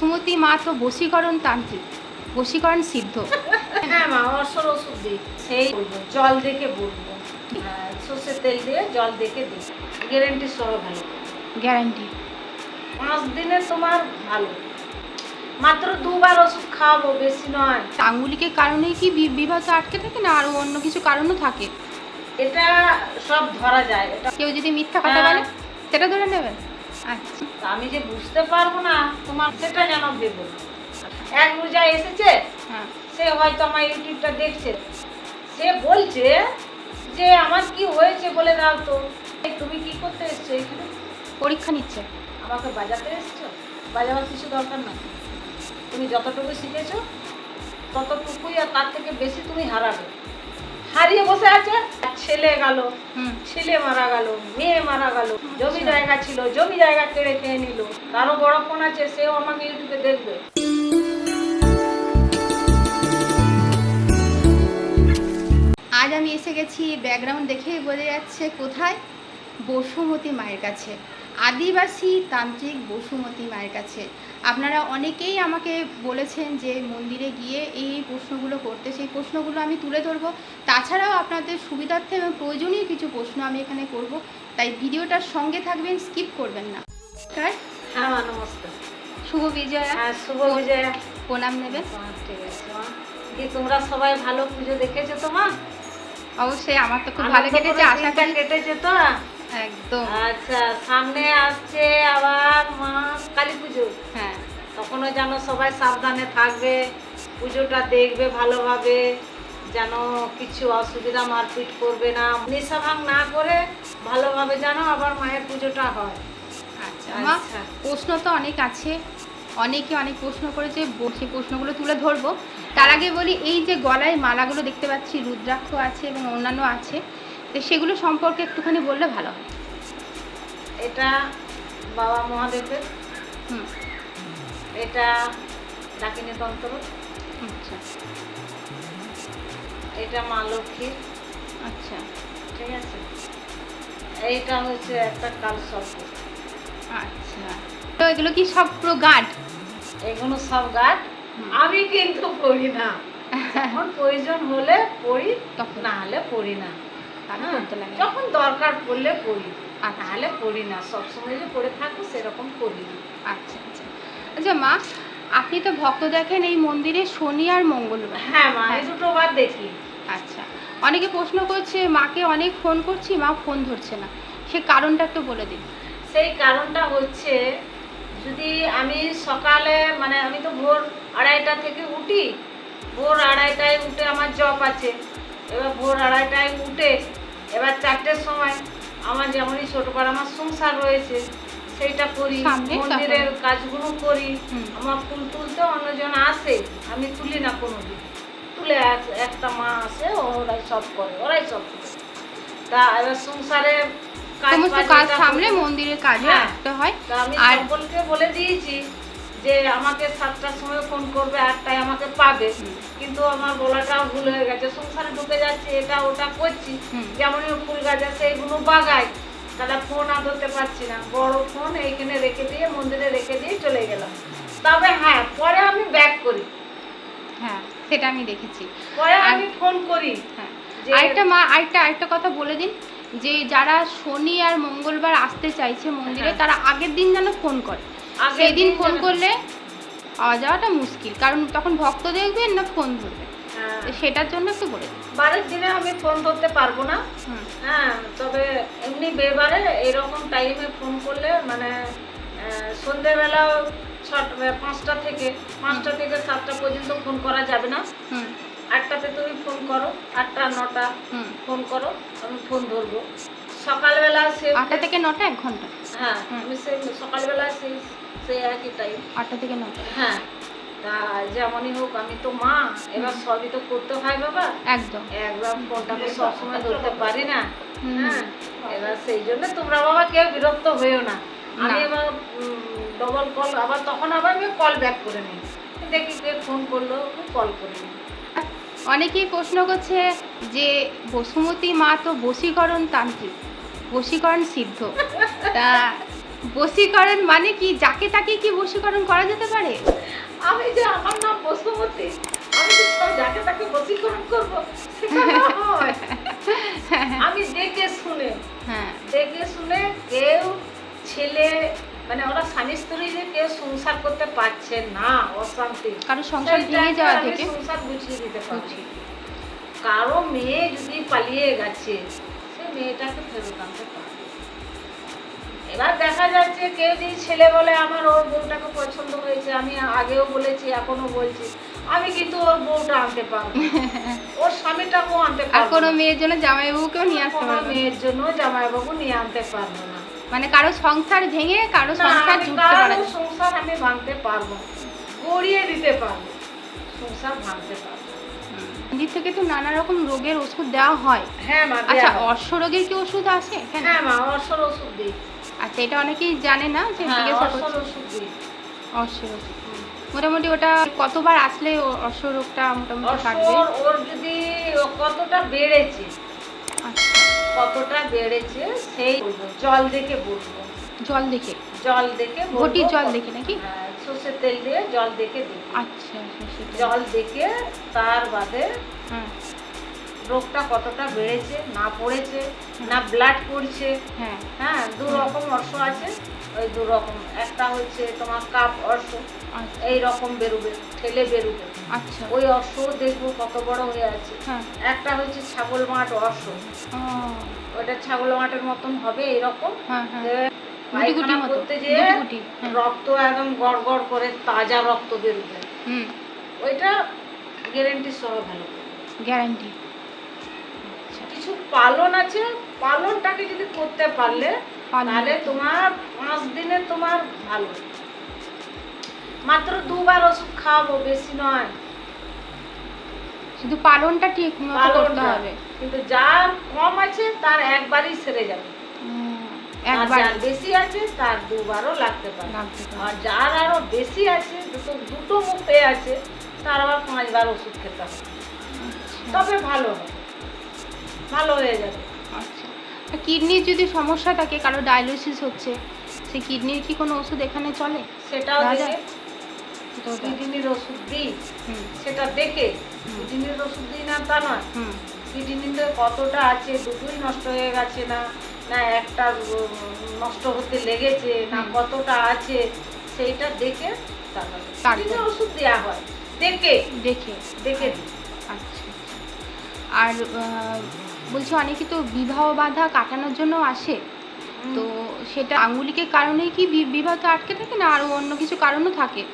বসুমতী মা তো বশীকরণ তান্ত্রিক। বশীকরণ সিদ্ধ। হ্যাঁ মা অসর ওষুধ দিই সেই জল দেখে বলব। হ্যাঁ, সর্ষের তেল দিয়ে জল দেখে দিই গ্যারেন্টি সহ ভালো। গ্যারান্টি। পাঁচ দিনে তোমার ভালো। মাত্র দুবার ওষুধ খাওয়াবো বেশি নয়। আঙ্গুলিকে কারণেই কি বিবাহ আটকে থাকে না আরও অন্য কিছু কারণও থাকে? এটা সব ধরা যায়। এটা কেউ যদি মিথ্যা কথা হ্যাঁ। বলে সেটা ধরে নেবেন আচ্ছা আমি যে বুঝতে পারব না তোমার সেটা যেন দেবো। এক রোজা এসেছে হ্যাঁ। সে হয়তো আমার ইউটিউবটা দেখছে। সে বলছে যে আমার কি হয়েছে বলে দাও তো। তুমি কি করতে এসছো এখানে? পরীক্ষা নিচ্ছে। আমাকে বাজাতে এসছো? বাজাবার কিছু দরকার না তুমি যতটুকু শিখেছো ততটুকুই আর তার থেকে বেশি তুমি হারাবে। হারিয়ে বসে আছে? ছেলে গেল ছেলে মারা গেল মেয়ে মারা গেল। জমি জায়গা ছিল জমি জায়গা কেড়ে খেয়ে নিল। তারও বড় ফোন আছে সেও আমাকে ইউটিউবে দেখবে। আজ আমি এসে গেছি ব্যাকগ্রাউন্ড দেখেই বোঝা যাচ্ছে কোথায় বসুমতী মায়ের কাছে। আদিবাসী তান্ত্রিক বসুমতী মায়ের কাছে। আপনারা অনেকেই আমাকে বলেছেন যে মন্দিরে গিয়ে এই প্রশ্নগুলো করতে। সেই প্রশ্নগুলো আমি তুলে ধরবো। তাছাড়াও আপনাদের সুবিধার্থে এবং প্রয়োজনীয় কিছু প্রশ্ন আমি এখানে করব। তাই ভিডিওটার সঙ্গে থাকবেন স্কিপ করবেন না। নমস্কার। হ্যাঁ নমস্কার। শুভ বিজয়া। হ্যাঁ শুভ বিজয়া। প্রণাম নেবেন। হ্যাঁ, ঠিক আছে কি তোমরা সবাই ভালো পুজো দেখেছ তো মা? অবশ্যই আমার তো খুব ভালো কেটেছে আশা করি কেটেছে তো একদম। আচ্ছা সামনে আসছে আবার মা কালী পুজো। হ্যাঁ। তখনও যেন সবাই সাবধানে থাকবে পুজোটা দেখবে ভালোভাবে যেন কিছু অসুবিধা মারপিট করবে না। নেশা ভাঙ না করে ভালোভাবে যেন আবার মায়ের পুজোটা হয়। আচ্ছা আচ্ছা। প্রশ্ন তো অনেক আছে। অনেকে অনেক প্রশ্ন করেছে সেই প্রশ্নগুলো তুলে ধরবো। তার আগে বলি এই যে গলায় মালাগুলো দেখতে পাচ্ছি রুদ্রাক্ষ আছে এবং অন্যান্য আছে। তো সেগুলো সম্পর্কে একটুখানি বললে ভালো হয়। এটা বাবা মহাদেবের। হুম। এটা ডাকিনী তন্ত্র। আচ্ছা। এটা মা লক্ষ্মীর আচ্ছা। ঠিক আছে? এইটা হচ্ছে একটা কাল সর্প আচ্ছা। তো এগুলো কি সব পুরো গার্ড এগুলো সব হুম। আমি কিন্তু পড়ি না। প্রয়োজন হলে পড়ি তখন। না হলে পড়ি না। তাহলে হ্যাঁ, করতে লাগে যখন দরকার পড়লে পড়ি আচ্ছা। নাহলে পড়ি না সবসময় যে পড়ে থাকব সেরকম করি না। আচ্ছা আচ্ছা। আচ্ছা মা আপনি তো ভক্ত দেখেন এই মন্দিরে শনি আর মঙ্গলবার হ্যাঁ মা আমি হ্যাঁ। দুটো বার দেখি। আচ্ছা। অনেকে প্রশ্ন করছে মাকে অনেক ফোন করছি মা ফোন ধরছে না। সে কারণটা একটু বলে দিন। সেই কারণটা হচ্ছে যদি আমি সকালে মানে আমি তো ভোর আড়াইটা থেকে উঠি ভোর আড়াইটায় উঠে আমার জব আছে। এবার ভোর আড়াইটায় উঠে এবার চারটের সময় আমার যেমনই ছোটোবার আমার সংসার রয়েছে সেইটা করি মন্দিরের কাজগুলো করি আমার ফুল তুলতে অন্যজন আসে আমি তুলি না কোনোদিন। তুলে একটা মা আসে ওরাই সব করে ওরাই সব করে। তা এবার সংসারে কাজ সমস্ত কাজ সামলে মন্দিরের কাজে হ্যাঁ। আসতে হয়। আর- সকলকে বলে দিয়েছি যে আমাকে সাতটার সময় ফোন করবে আটটায় আমাকে পাবে। কিন্তু আমার বলাটাও ভুল হয়ে গেছে। সংসারে ঢুকে যাচ্ছে এটা ওটা করছি। হুম। যেমনই ফুল গাছ আছে এগুলো বাগাই। তাহলে ফোন আর ধরতে পারছি না। বড় ফোন এইখানে রেখে দিয়ে মন্দিরে রেখে দিয়ে চলে গেলাম। তবে হ্যাঁ পরে আমি ব্যাক করি। হ্যাঁ সেটা আমি দেখেছি। পরে আমি ফোন করি। হ্যাঁ। আরেকটা মা আরেকটা আরেকটা কথা বলে দিন। যে যারা শনি আর মঙ্গলবার আসতে চাইছে মন্দিরে হ্যাঁ। তারা আগের দিন যেন ফোন করে। সেই দিন দিন ফোন করলে পাওয়া যাওয়াটা মুশকিল কারণ তখন ভক্ত দেখবেন না ফোন ধরবে। হ্যাঁ, সেটার জন্য একটু বলে বারের দিনে আমি ফোন ধরতে পারব না। হ্যাঁ তবে এমনি বেবারে এরকম টাইমে ফোন করলে মানে আহ, সন্ধেবেলা ছটা পাঁচটা থেকে পাঁচটা থেকে সাতটা পর্যন্ত ফোন করা যাবে না। হুম। আটটাতে তুমি ফোন করো আটটা নটা ফোন করো আমি ফোন ধরবো। সকালবেলা সে আটটা থেকে নটা এক ঘণ্টা। হ্যাঁ। আমি সেই সকালবেলা সেই সেই একই টাইম আটটা থেকে নটা হ্যাঁ তা যেমনই হোক আমি তো মা। এবার সবই তো করতে হয় বাবা। একদম। একদম ফোনটাকে সবসময় ধরতে পারি না। হ্যাঁ এবার সেই জন্য তোমরা বাবা কেউ বিরক্ত হয়েও না। আমি এবার ডবল কল আবার তখন আবার আমি কল ব্যাক করে নিই। দেখি কে ফোন করল কল করে নিই। অনেকেই প্রশ্ন করছে যে বসুমতী মা তো বশীকরণ তান্ত্রিক। বশীকরণ সিদ্ধ। তা বশীকরণ মানে কি? যাকে তাকে কি বশীকরণ করা যেতে পারে? আমি যে আমার নাম বসুমতী আমি যে যাকে তাকে বসীকরণ করব আমি দেখে শুনে হ্যাঁ। দেখে শুনে কেউ ছেলে মানে ওরা স্বামী স্ত্রী যে কেউ সংসার করতে পারছে না অশান্তি। কারণ সংসার ভেঙে যাওয়া থেকে। সংসার গুছিয়ে দিতে পারছি। কারও মেয়ে যদি পালিয়ে গেছে সে মেয়েটাকে ফেরত আনতে পারবে। এবার দেখা যাচ্ছে কেউ যদি ছেলে বলে আমার ওর বউটাকে পছন্দ হয়েছে আমি আগেও বলেছি এখনও বলছি আমি কিন্তু ওর বউটা আনতে পারব ওর স্বামীটাকেও আনতে আর পারব কোনো মেয়ের জন্য জামাইবাবুকেও নিয়ে আসতে পারবে। মেয়ের জন্য জামাইবাবু নিয়ে আনতে পারব না। মানে কারও সংসার ভেঙে কারও সংসার জুড়তে পারা কারও সংসার আমি ভাঙতে পারব গড়িয়ে দিতে পারব সংসার ভাঙতে পারব মন্দির থেকে তো নানা রকম রোগের ওষুধ দেওয়া হয়। হ্যাঁ আচ্ছা। অর্শ রোগের কি ওষুধ আছে হ্যাঁ মা অর্শর ওষুধ দিই। আচ্ছা এটা অনেকেই জানে না যে হ্যাঁ জিজ্ঞাসা করছে। ওষুধ মোটামুটি ওটা কতবার আসলে ও- রোগটা মোটামুটি কাটবে ওর যদি ও কতটা বেড়েছে? আচ্ছা। কতটা বেড়েছে সেই জল দেখে বলব। জল দেখে? জল দেখে। ঘটির জল দেখে নাকি? হ্যাঁ, সর্ষের তেল দিয়ে জল দেখে দিই আচ্ছা জল দেখে তার বাদে হ্যাঁ রোগটা কতটা বেড়েছে না পড়েছে না ব্লাড পড়ছে হ্যাঁ। হ্যাঁ দু রকম অর্শ আছে ওই দু রকম। একটা হচ্ছে তোমার কাপ অর্শ আচ্ছা। এই রকম বেরোবে ঠেলে বেরোবে। আচ্ছা। ওই অর্শ দেখব কত বড় হয়ে আছে। হ্যাঁ। একটা হচ্ছে ছাগল মাঠ অর্শ। ওটা ছাগল মাঠের মতন হবে এরকম। হ্যাঁ হ্যাঁ। যে পায়খানা করতে হ্যাঁ। রক্ত একদম গড় গড় করে তাজা রক্ত বেরোবে। হুম। ওইটা গ্যারেন্টি সহ ভালো। গ্যারান্টি পালন আছে পালনটাকে যদি করতে পারলে তাহলে তোমার পাঁচ দিনে তোমার ভালো। মাত্র দুবার ওষুধ খাওয়াবো বেশি নয়। শুধু পালনটা ঠিক করতে হবে। কিন্তু যার কম আছে তার একবারই সেরে যাবে। একবার। বেশি আছে তার দুবারও লাগতে পারে। আর যার আরও বেশি আছে দুটো দুটো মুখে আছে তার আবার পাঁচবার ওষুধ খেতে হবে। আচ্ছা, তবে ভালো হবে। ভালো হয়ে যাবে। আচ্ছা। কিডনির যদি সমস্যা থাকে কারও ডায়ালিসিস হচ্ছে সেই কিডনির কি কোনো ওষুধ এখানে চলে? সেটাও কিডনির ওষুধ দিই। সেটা দেখে। কিডনির ওষুধ দিই না তা নয়। হুম। কিডনিতে কতটা আছে দুটোই নষ্ট হয়ে গেছে না না একটা নষ্ট হতে লেগেছে না কতটা আছে সেইটা দেখে তারপরে ওষুধ দেওয়া হয়। দেখে। দেখে। দেখে। দিই আচ্ছা আচ্ছা। আর বলছি অনেকে তো বিবাহ বাধা কাটানোর জন্য আসে। তো সেটা আঙ্গুলিকের কারণেই কি বি- বিবাহটা আটকে থাকে না আরও অন্য কিছু কারণও থাকে?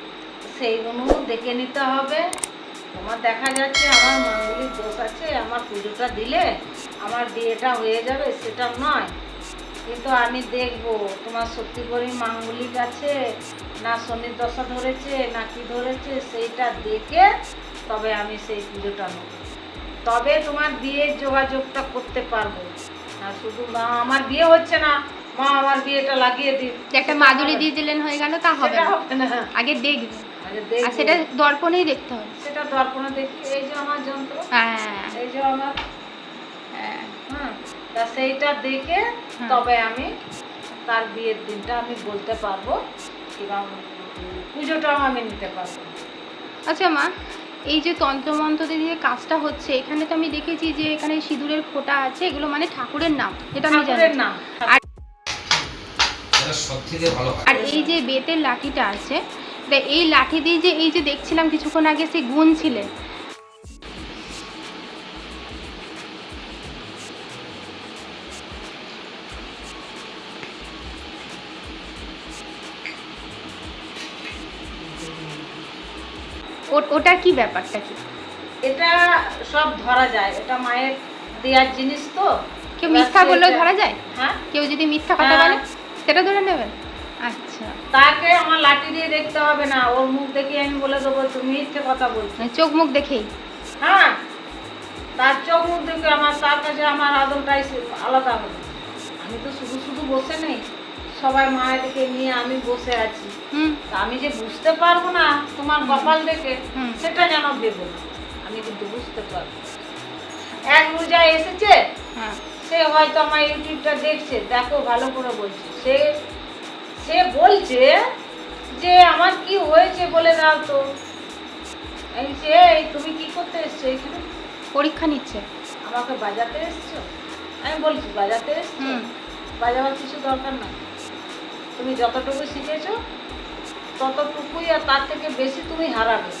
সেইগুলো দেখে নিতে হবে। তোমার দেখা যাচ্ছে আমার মাঙ্গলিক দোষ আছে আমার পুজোটা দিলে আমার বিয়েটা হয়ে যাবে সেটা নয়। কিন্তু আমি দেখব তোমার সত্যি করে মাঙ্গলিক আছে না শনির দশা ধরেছে না কি ধরেছে সেইটা দেখে তবে আমি সেই পুজোটা নেব। তবে তোমার বিয়ের যোগাযোগটা করতে পারব। না শুধু মা আমার বিয়ে হচ্ছে না মা আমার বিয়েটা লাগিয়ে দিন। একটা মাদুলি দিয়ে দিলেন হয়ে গেল তা হবে না। আগে দেখবে। আর সেটা দর্পণেই দেখতে হবে। সেটা দর্পণে দেখি এই যে আমার যন্ত্র হ্যাঁ। এই যে আমার হ্যাঁ। হ্যাঁ তা সেইটা দেখে। তবে আমি তার বিয়ের দিনটা আমি বলতে পারব এবং পুজোটাও আমি নিতে পারব। আচ্ছা মা এই যে তন্ত্রমন্ত্র দিয়ে যে কাজটা হচ্ছে এখানে তো আমি দেখেছি যে এখানে সিঁদুরের ফোঁটা আছে এগুলো মানে ঠাকুরের নাম যেটা আমি জানি। নাম। আর আর এই যে বেতের লাঠিটা আছে এই লাঠি দিয়ে যে এই যে দেখছিলাম কিছুক্ষণ আগে সে গুণ ছিলেন ওটা কি ব্যাপারটা কি? এটা সব ধরা যায়। এটা মায়ের দেওয়ার জিনিস তো। কেউ মিথ্যা বললেও ধরা যায়? হ্যাঁ? কেউ যদি মিথ্যা কথা হ্যাঁ। বলে সেটা ধরে নেবেন আচ্ছা। তাকে আমার লাঠি দিয়ে দেখতে হবে না। ওর মুখ দেখে আমি বলে দেবো তুমি মিথ্যে কথা বলছো। মানে চোখ মুখ দেখেই? হ্যাঁ। তার চোখ মুখ দেখে আমার তার কাছে আমার আদলটাই আলাদা হবে। আমি তো শুধু শুধু বসে নেই। সবাই মায়েরকে নিয়ে আমি বসে আছি। আমি যে বুঝতে পারব না তোমার কপাল দেখে। সেটা যেন দেবো না। আমি কিন্তু বুঝতে পারব এক রোজা এসেছে হ্যাঁ। সে হয়তো আমার ইউটিউবটা দেখছে দেখো ভালো করে বলছে। সে সে বলছে যে আমার কি হয়েছে বলে দাও তো। এই যে এই তুমি কি করতে এসছো এখানে? পরীক্ষা নিচ্ছে। আমাকে বাজাতে এসছো? আমি বলছি বাজাতে এসছো? হুম। বাজাবার কিছু দরকার নাই। তুমি যতটুকু শিখেছো ততটুকুই আর তার থেকে বেশি তুমি হারাবে।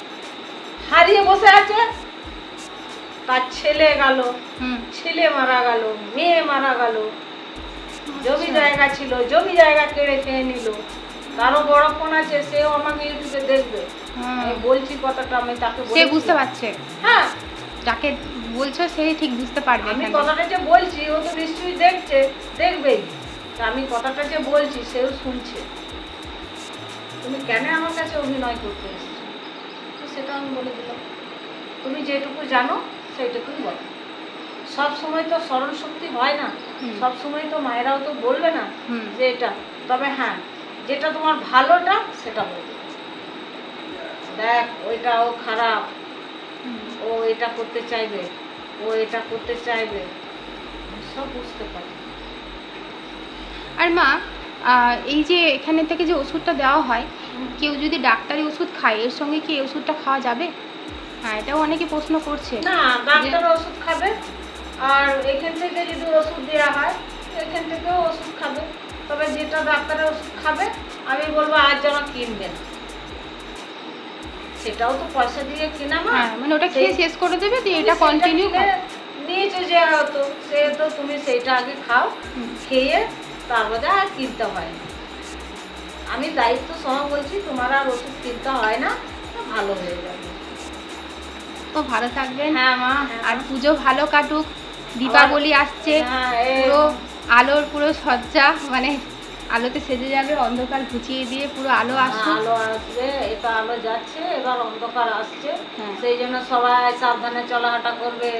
হারিয়ে বসে আছে তার ছেলে গেল ছেলে মারা গেল মেয়ে মারা গেল। জমি আচ্ছা। জায়গা ছিল জমি জায়গা কেড়ে খেয়ে নিল। তারও বড় ফোন আছে সেও আমাকে ইউটিউবে দেখবে। আমি বলছি কথাটা আমি তাকে সে বুঝতে পারছে। হ্যাঁ। যাকে বলছো সে ঠিক বুঝতে পারবে আমি কথাটা যে বলছি ও তো নিশ্চয়ই দেখছে দেখবেই। তা আমি কথাটা যে বলছি সেও শুনছে। তুমি কেন আমার কাছে অভিনয় করতে এসেছ? তো সেটা আমি বলে দিলাম। তুমি যেটুকু জানো সেইটুকুই বলো। সব সময় তো স্মরণ শক্তি হয় না। সব সময় তো মায়েরাও তো বলবে না যে এটা। তবে হ্যাঁ যেটা তোমার ভালোটা সেটা বলবে দেখ ওইটা ও খারাপ ও এটা করতে চাইবে ও এটা করতে চাইবে। সব বুঝতে পারি আর মা এই যে এখানে থেকে যে ওষুধটা দেওয়া হয় কেউ যদি ডাক্তারি ওষুধ খায় এর সঙ্গে কি এই ওষুধটা খাওয়া যাবে? হ্যাঁ এটাও অনেকে প্রশ্ন করছে। না ডাক্তার ওষুধ খাবে আর এখান থেকে যদি ওষুধ দেওয়া হয় এখান থেকেও ওষুধ খাবে। তবে যেটা ডাক্তারের ওষুধ খাবে আমি বলব আর যেন কিনবে না সেটাও তো পয়সা দিয়ে কেনা মা হ্যাঁ মানে ওটা খেয়ে শেষ করে দেবে দিয়ে এটা কন্টিনিউ কিনে নিয়েছো যে হয়তো সে তো তুমি সেইটা আগে খাও খেয়ে তারপরে আর কিনতে হয় না। আমি দায়িত্ব সহ বলছি তোমার আর ওষুধ কিনতে হয় না তো ভালো হয়ে যাবে। তো ভালো থাকবেন। হ্যাঁ মা। হ্যাঁ আর পুজো ভালো কাটুক। দীপাবলি আসছে হ্যাঁ, পুরো আলোর পুরো সজ্জা মানে আলোতে সেজে যাবে অন্ধকার ঘুচিয়ে দিয়ে পুরো আলো আসুক। আলো আসবে এটা আলো যাচ্ছে এবার অন্ধকার আসছে। হ্যাঁ। সেই জন্য সবাই সাবধানে চলাহাঁটা করবে।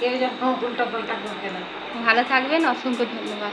কেউ যেন উল্টা পাল্টা করবে না। ভালো থাকবেন অসংখ্য ধন্যবাদ।